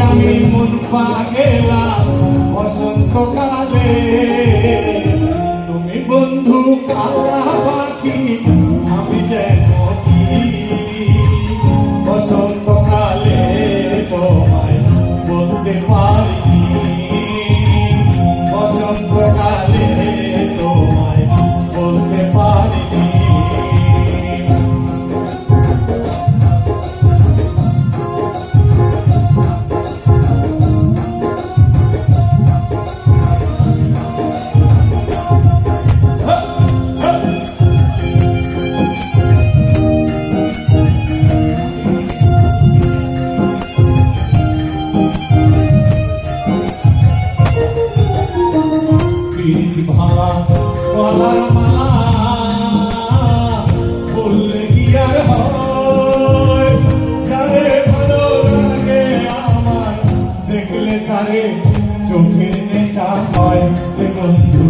আমি মন পা গেলাম কালে লাগে চোখের নেশা হয় রে বন্ধু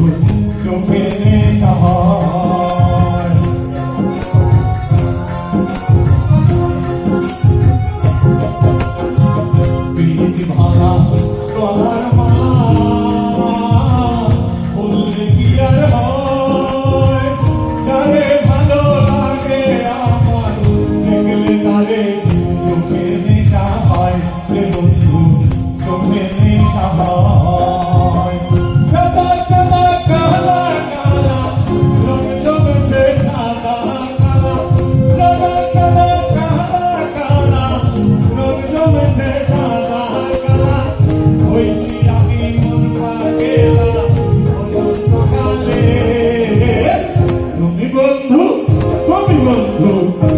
চোখের নেশা হয় প্রীতি ভালা গলার মালা বললে কি আর Senhor.